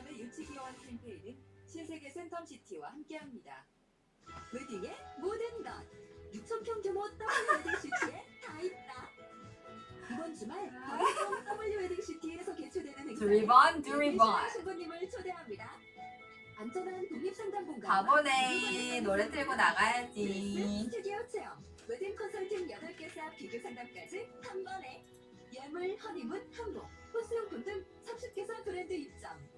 베트남의 유치기원 캠페인은 신세계 센텀시티와 함께합니다. 웨딩의 모든 것 6,000평 규모 W 웨딩 시티에 다 있다. 이번 주말 바이성 W 웨딩 시티에서 개최되는 행사에 드리번 신부님을 초대합니다. 안전한 독립 상담 공간 가보네 노래 틀고 나가야지 스튜디오 체험, 웨딩 컨설팅 8개사 비교 상담까지 한 번에 예물, 허니문, 한복, 호수용품 등 30개사 브랜드 입점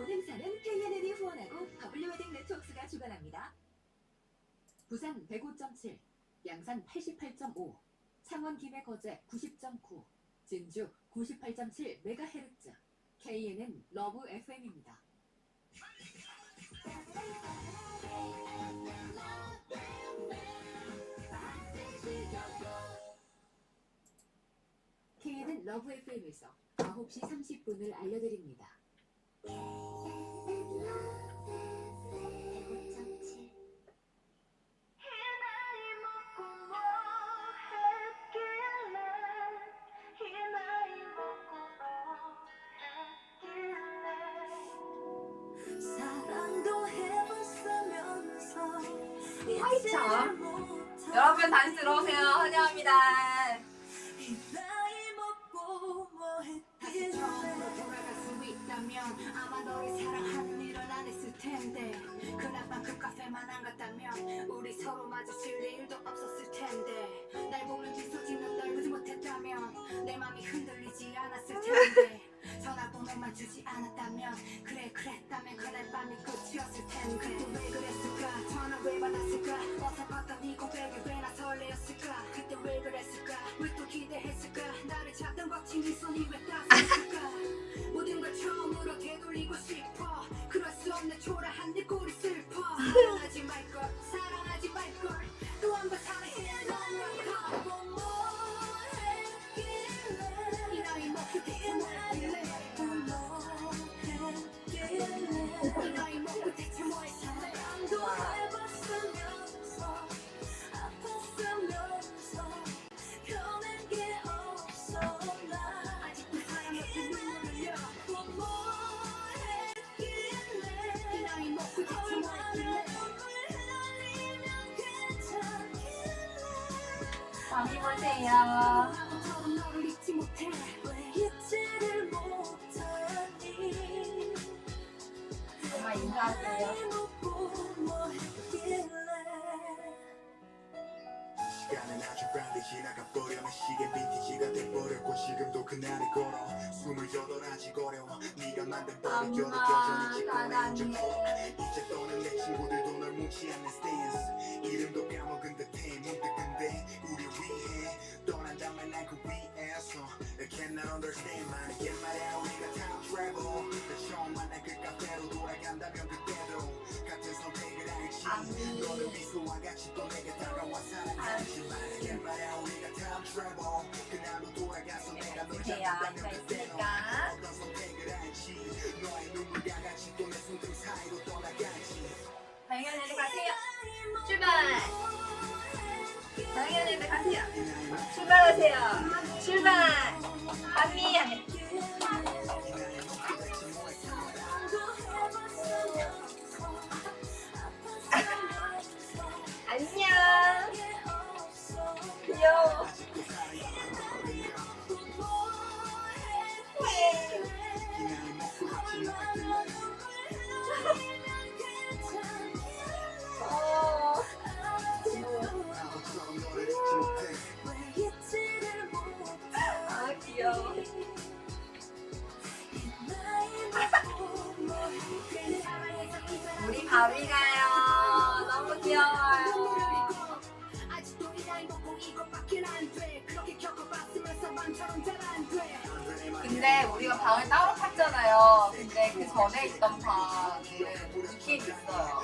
본 행사는 KNN이 후원하고 W웨딩 네트워크가 주관합니다 부산 105.7, 양산 88.5, 창원 김해 거제 90.9, 진주 98.7MHz KNN 러브 FM입니다. KNN 러브 FM에서 9시 30분을 알려드립니다. 않았다면 그래 그랬다면 그날 밤이 끝이었을 텐데. 그때 왜 그랬을까? 전화 왜 받았을까? 어설펐던 이 고백에 왜나 설레었을까? 그때 왜 그랬을까? 왜 또 기대했을까? 나를 찾던 거친 네 손이 왜 따스했을까? 모든 걸 처음으로 많이 보세요. 정말 인사하세요 지나가 버려 내 시계 빈티지가 돼버렸고 지금도 그날을 걸어 스물여덟 아직 어려워. 네가 만든 버릇 곁에 여전히 짓고 내 인정 이제 떠는 내 친구들도 널 묻지 않는 스탠스. 이름도 까먹은 듯해 문득 근데 우리 위해 떠난단 말난그 위에서. I cannot understand 만 옛말에 우리가 time travel. 내 처음 만난 그 카페로 돌아간다면 그때도 같은 선택을 할지. 너는 미소와 같이 또 내게 다가와 사랑하지만 옛말에 인사 그때도 있으니까. 당연히 가세요. 출발. 당연히 가세요. 출발하세요. 출발. 아미 아미 아 우리 바비가요. 너무 귀여워요 근데 우리가 방을 따로 탔잖아요. 근데 그 전에 있던 방은 이렇게 있어요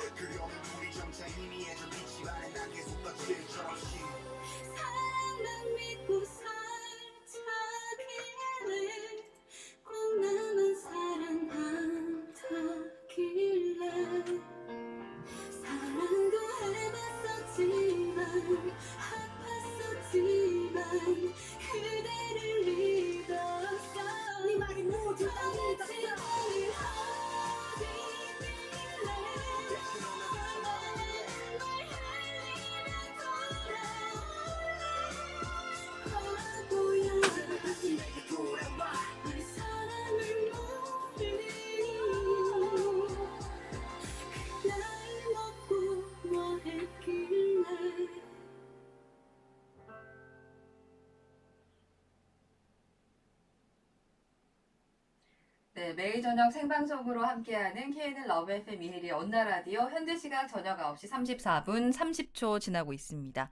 매일 저녁 생방송으로 함께하는 KNL 러브 FM 이혜리 언나 라디오 현재 시각 저녁 9시 34분 30초 지나고 있습니다.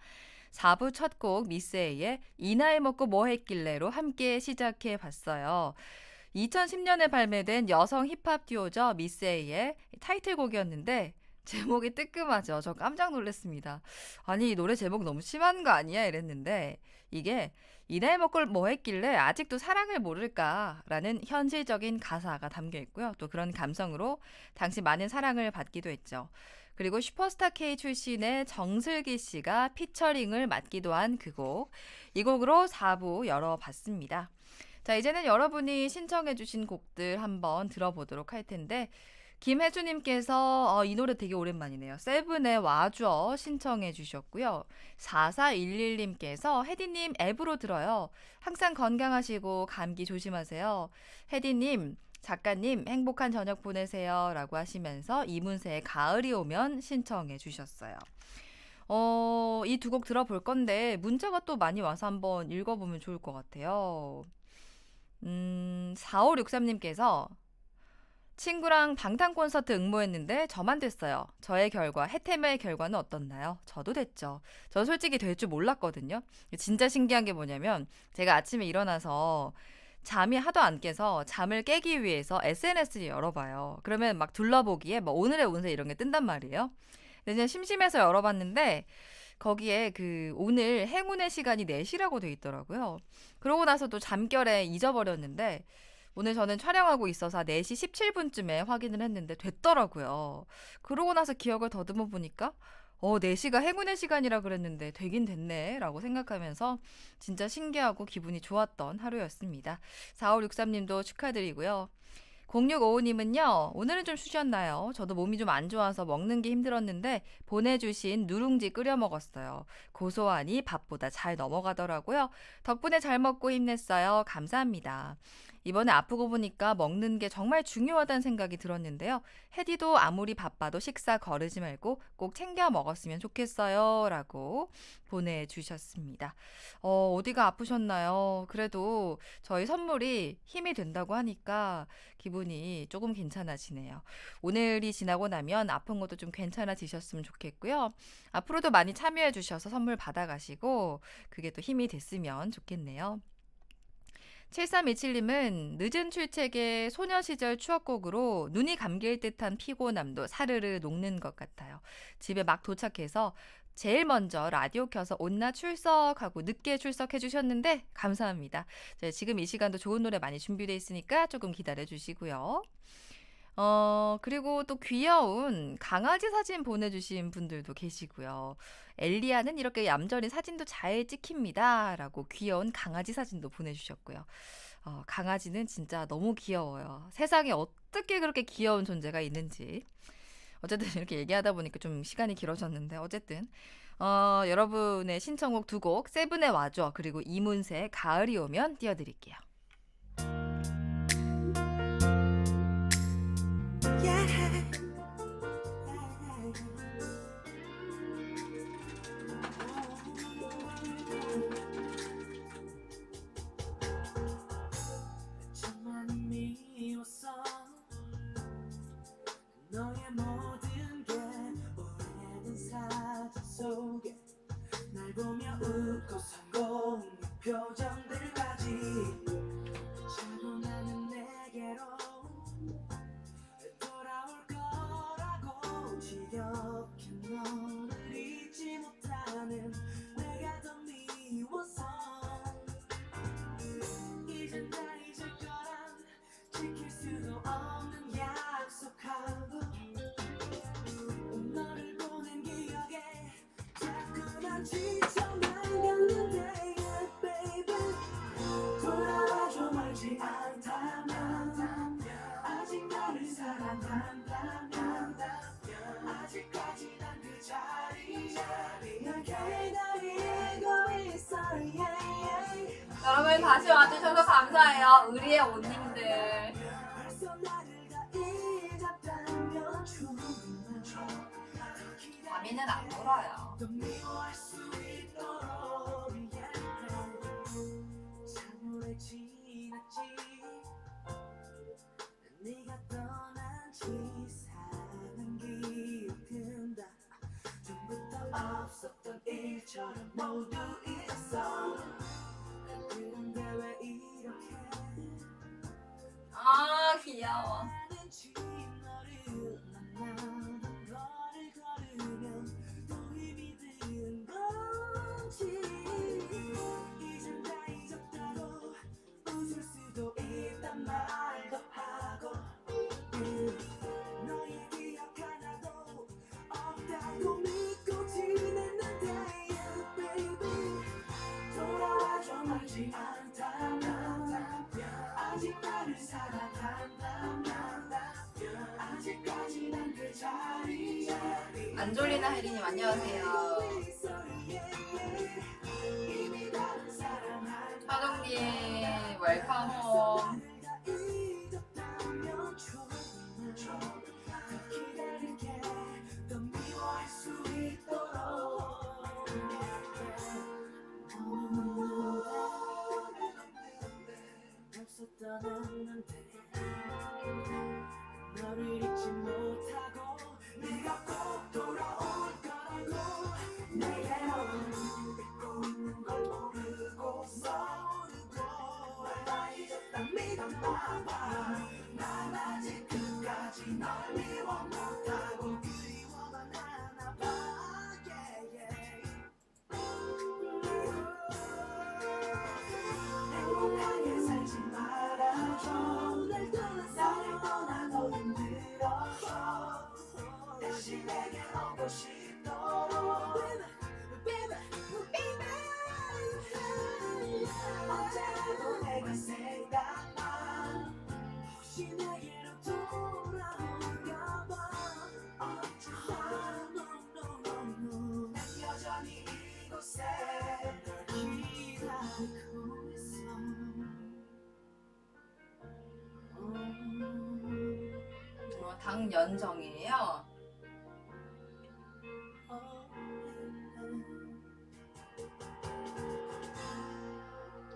4부 첫 곡 미스에이의 이 나이 먹고 뭐 했길래로 함께 시작해 봤어요. 2010년에 발매된 여성 힙합 듀오죠. 미스에이의 타이틀곡이었는데 제목이 뜨끔하죠. 저 깜짝 놀랐습니다. 아니 이 노래 제목 너무 심한 거 아니야 이랬는데 이게 이 나이 먹고 뭐 했길래 아직도 사랑을 모를까라는 현실적인 가사가 담겨 있고요. 또 그런 감성으로 당시 많은 사랑을 받기도 했죠. 그리고 슈퍼스타 K 출신의 정슬기 씨가 피처링을 맡기도 한 그 곡. 이 곡으로 4부 열어봤습니다. 자, 이제는 여러분이 신청해주신 곡들 한번 들어보도록 할 텐데, 김혜주님께서 어, 이 노래 되게 오랜만이네요. 세븐의 와줘 신청해 주셨고요. 4411님께서 혜디님 앱으로 들어요. 항상 건강하시고 감기 조심하세요. 혜디님 작가님 행복한 저녁 보내세요 라고 하시면서 이문세의 가을이 오면 신청해 주셨어요. 어, 이 두 곡 들어볼 건데 문자가 또 많이 와서 한번 읽어보면 좋을 것 같아요. 음, 4563님께서 친구랑 방탄 콘서트 응모했는데 저만 됐어요. 저의 결과, 해템의 결과는 어떻나요? 저도 됐죠. 저 솔직히 될 줄 몰랐거든요. 진짜 신기한 게 뭐냐면 제가 아침에 일어나서 잠이 하도 안 깨서 잠을 깨기 위해서 SNS를 열어봐요. 그러면 막 둘러보기에 뭐 오늘의 운세 이런 게 뜬단 말이에요. 그냥 심심해서 열어봤는데 거기에 그 오늘 행운의 시간이 4시라고 돼 있더라고요. 그러고 나서 또 잠결에 잊어버렸는데 오늘 저는 촬영하고 있어서 4시 17분쯤에 확인을 했는데 됐더라고요. 그러고 나서 기억을 더듬어 보니까 어, 4시가 행운의 시간이라 그랬는데 되긴 됐네 라고 생각하면서 진짜 신기하고 기분이 좋았던 하루였습니다. 4563님도 축하드리고요. 0655님은요, 오늘은 좀 쉬셨나요? 저도 몸이 좀 안 좋아서 먹는 게 힘들었는데 보내주신 누룽지 끓여 먹었어요. 고소하니 밥보다 잘 넘어가더라고요. 덕분에 잘 먹고 힘냈어요. 감사합니다. 이번에 아프고 보니까 먹는 게 정말 중요하다는 생각이 들었는데요. 해디도 아무리 바빠도 식사 거르지 말고 꼭 챙겨 먹었으면 좋겠어요. 라고 보내주셨습니다. 어, 어디가 아프셨나요? 그래도 저희 선물이 힘이 된다고 하니까 기분이 조금 괜찮아지네요. 오늘이 지나고 나면 아픈 것도 좀 괜찮아지셨으면 좋겠고요. 앞으로도 많이 참여해 주셔서 선물 받아가시고 그게 또 힘이 됐으면 좋겠네요. 7327님은 늦은 출첵의 소녀 시절 추억곡으로 눈이 감길 듯한 피곤함도 사르르 녹는 것 같아요. 집에 막 도착해서 제일 먼저 라디오 켜서 온나 출석하고 늦게 출석해 주셨는데 감사합니다. 자, 지금 이 시간도 좋은 노래 많이 준비되어 있으니까 조금 기다려 주시고요. 어, 그리고 또 귀여운 강아지 사진 보내주신 분들도 계시고요. 엘리아는 이렇게 얌전히 사진도 잘 찍힙니다. 라고 귀여운 강아지 사진도 보내주셨고요. 어, 강아지는 진짜 너무 귀여워요. 세상에 어떻게 그렇게 귀여운 존재가 있는지. 어쨌든 이렇게 얘기하다 보니까 좀 시간이 길어졌는데, 어쨌든. 어, 여러분의 신청곡 두 곡, 세븐의 와줘, 그리고 이문세의 가을이 오면 띄워드릴게요. 너의 모든 게 오래된 사진 속에 날 보며 웃고 성공의 표정들까지 여러분 다시 와주셔서 감사해요. 잊었다면 충분해 밤이는 안 울어요. 것처럼 모두 잊었어 그런데 왜 이렇게 아 귀여워. 아직 나를 사랑한다면 아직까지 난 그 자리에 안졸리나 혜리님 안녕하세요. 하동님 웰컴 홈. 떠났는데 너를 잊지 못하고 네가 꼭 돌아올 거라고 내게로 믿고 있는 걸 모르고서 나 잊었다 믿었나봐 난 아직 끝까지 널 못하고 어, 당연정이에요.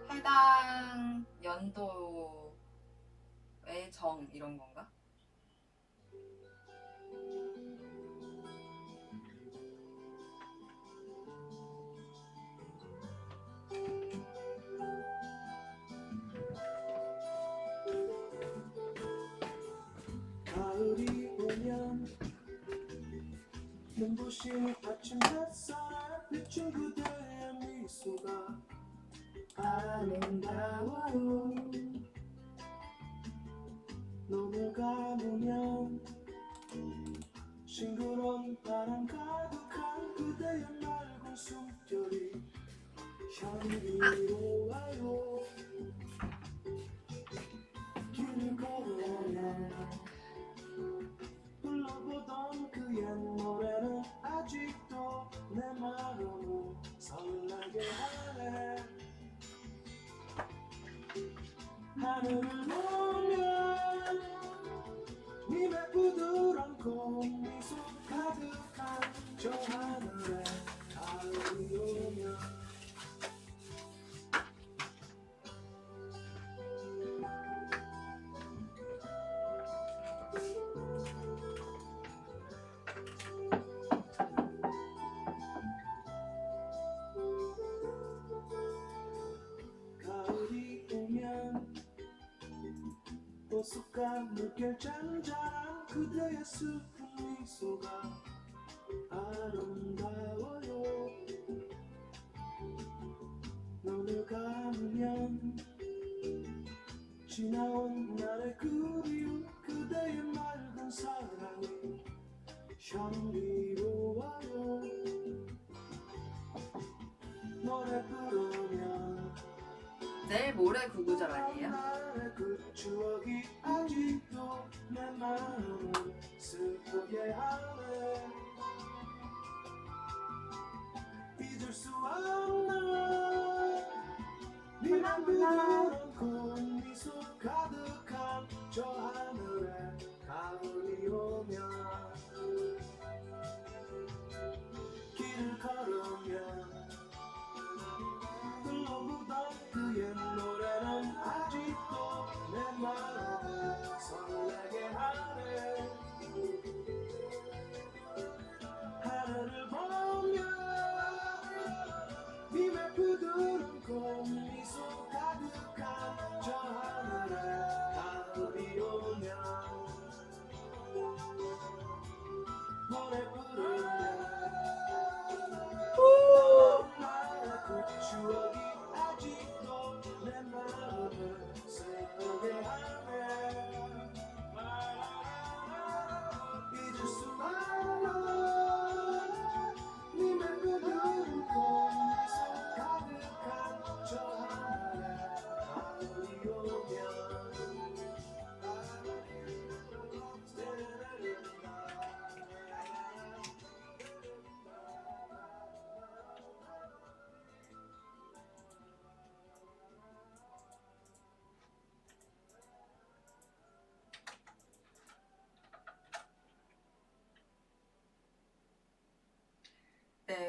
해당 연도의 정 이런 건가? 눈부신 아침 햇살. 비춘 그대의 미소가 아름다워요. 눈을 감으면 싱그러운 바람 가득한 그대의 맑은 숨결이 향기로워요. 길을 걸어오면 하늘을 물결 잔잔한 그대의 슬픈 미소가 아름다워요 눈을 감으면 지나온 날의 그리움 그대의 맑은 사랑이 향기로워요 노래 부르면 내일 모레 구구절 아니에요? 나의 그 추억이 내 마음을 슬프게 하네. 잊을 수 없나? 네만 부드러운 미소 가득한 저 하늘에 가을이 오면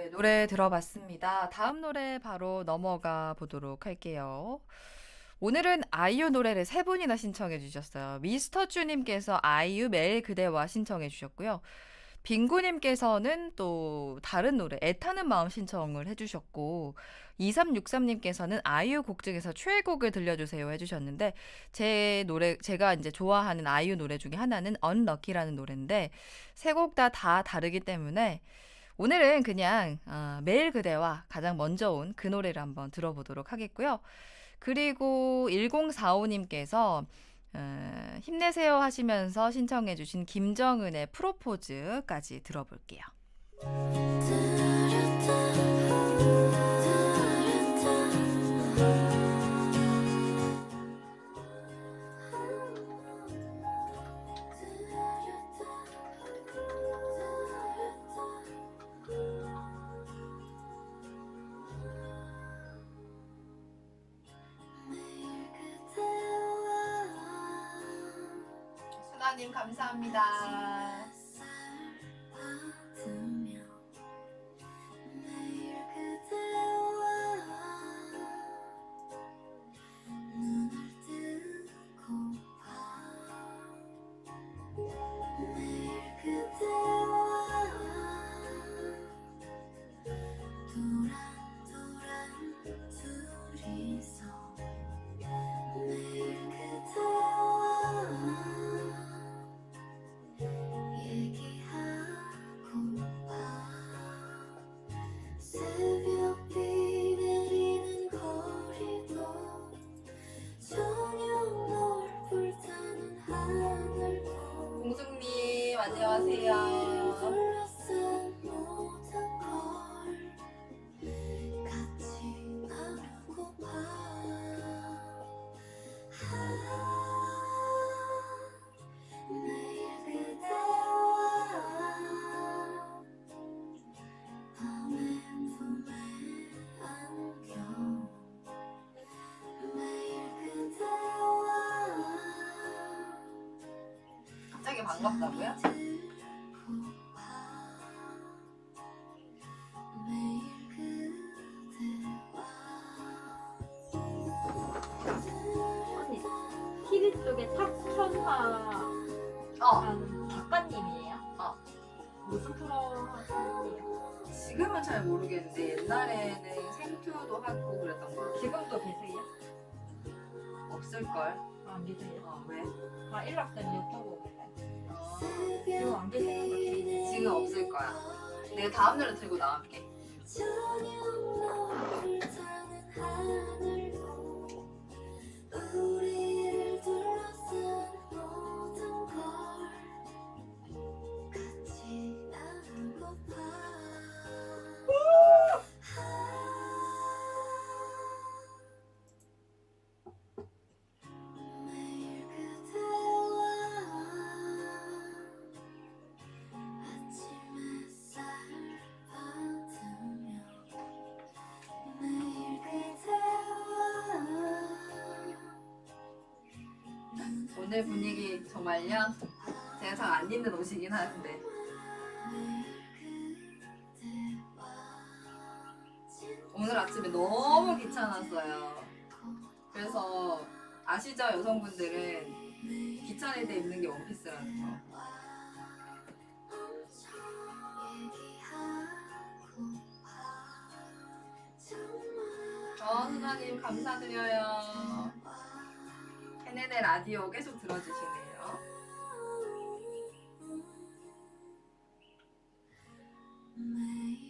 노래 들어봤습니다. 다음 노래 바로 넘어가 보도록 할게요. 오늘은 아이유 노래를 세 분이나 신청해 주셨어요. 미스터 쭈님께서 아이유 매일 그대와 신청해 주셨고요. 빙구님께서는 또 다른 노래 애타는 마음 신청을 해주셨고 2363님께서는 아이유 곡 중에서 최애곡을 들려주세요 해주셨는데 제 노래 제가 이제 좋아하는 아이유 노래 중에 하나는 언럭키라는 노래인데 세 곡 다 다 다르기 때문에 오늘은 그냥 어, 매일 그대와 가장 먼저 온 그 노래를 한번 들어보도록 하겠고요. 그리고 1045님께서 어, 힘내세요 하시면서 신청해 주신 김정은의 프로포즈까지 들어볼게요. 갑자기 반갑다고요? 언니 TV 쪽에 탁천화 어. 작가님이에요? 어. 무슨 프로 하시는데요? 지금은 잘 모르겠는데 옛날에는 생투도 하고 그랬던 거 지금도 계세요? 없을걸? 아, 안 계세요? 어, 왜? 아 일락산 내가 다음 노래 들고 나갈게. 오늘 분위기 정말요? 제가 잘 안 입는 옷이긴 하는데 오늘 아침에 너무 귀찮았어요. 그래서 아시죠 여성분들은 귀찮을 때 입는 게 원피스라는 거. 어, 수나님 감사드려요. 해내네 라디오 계속 들어주시네요. 매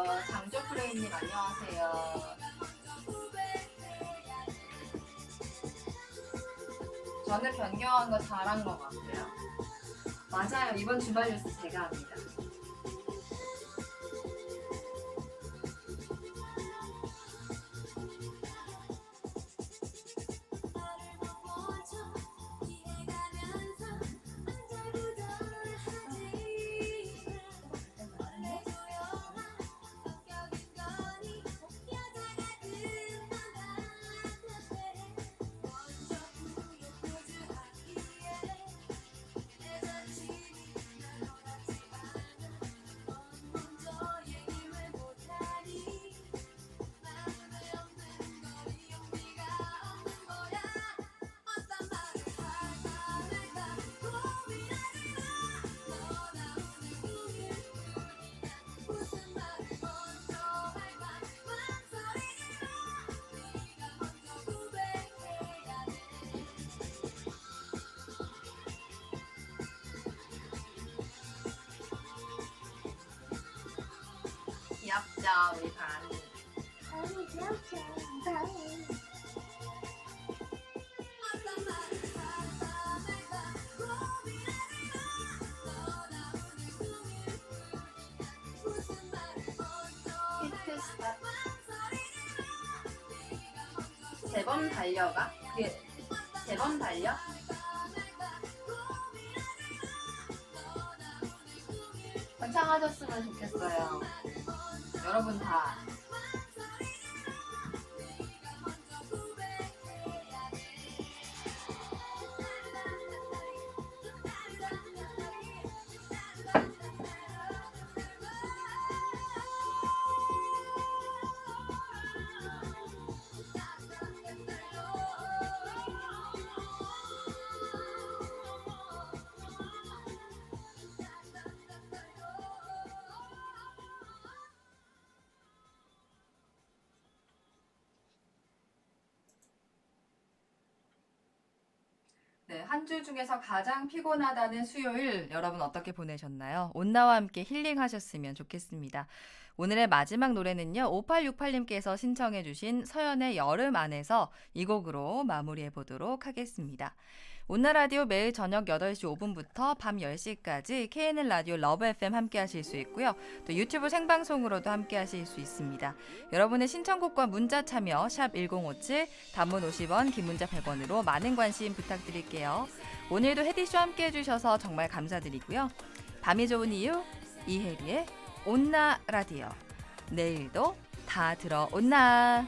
안녕하세요. 장조프레이님 안녕하세요. 저는 변경한 거 잘한 것 같아요. 맞아요. 이번 주말 뉴스 제가 합니다. 귀엽죠 우리 마 네가 먼저 재범 달려가? 그게 재범 달려? 번창하셨으면 좋겠어요. 여러분 다. 중에서 가장 피곤하다는 수요일 여러분 어떻게 보내셨나요? 온나와 함께 힐링하셨으면 좋겠습니다. 오늘의 마지막 노래는요. 5868님께서 신청해 주신 서연의 여름 안에서 이 곡으로 마무리해 보도록 하겠습니다. 온나 라디오 매일 저녁 8시 5분부터 밤 10시까지 KNL 라디오 러브 FM 함께 하실 수 있고요. 또 유튜브 생방송으로도 함께 하실 수 있습니다. 여러분의 신청곡과 문자 참여 샵1057 단문 50원 긴 문자 100원으로 많은 관심 부탁드릴게요. 오늘도 혜디쇼 함께 해주셔서 정말 감사드리고요. 밤이 좋은 이유 이혜리의 온나 라디오 내일도 다 들어 온나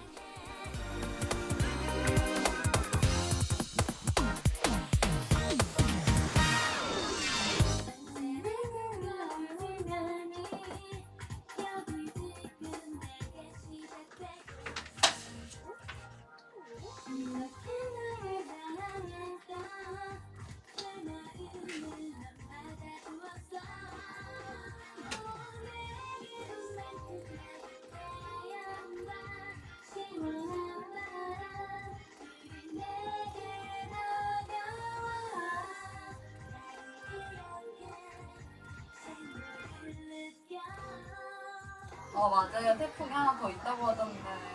어 맞아요 태풍이 하나 더 있다고 하던데.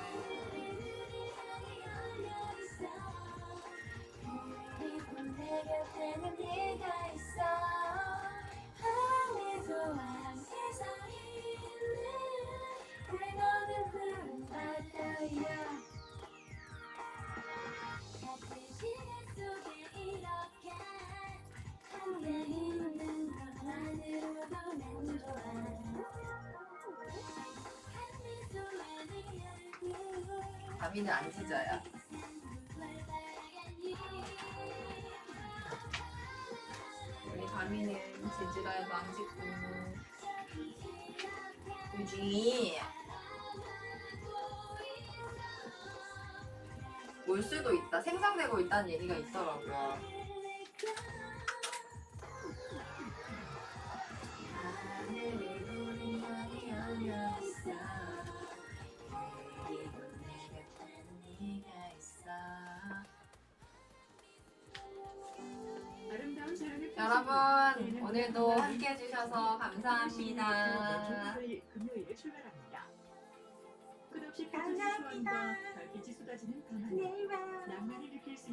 밤이는 안 짖어요. 우리 밤이는 짖으라도 안 짖고. 유진이. 올 수도 있다. 생성되고 있다는 얘기가 있더라고요. 오늘도 함께 해주셔서 감사합니다. 금요일에 출발합니다. 끝없이 수원과 별빛이 쏟아지는 밤하늘 낭만을 느낄 수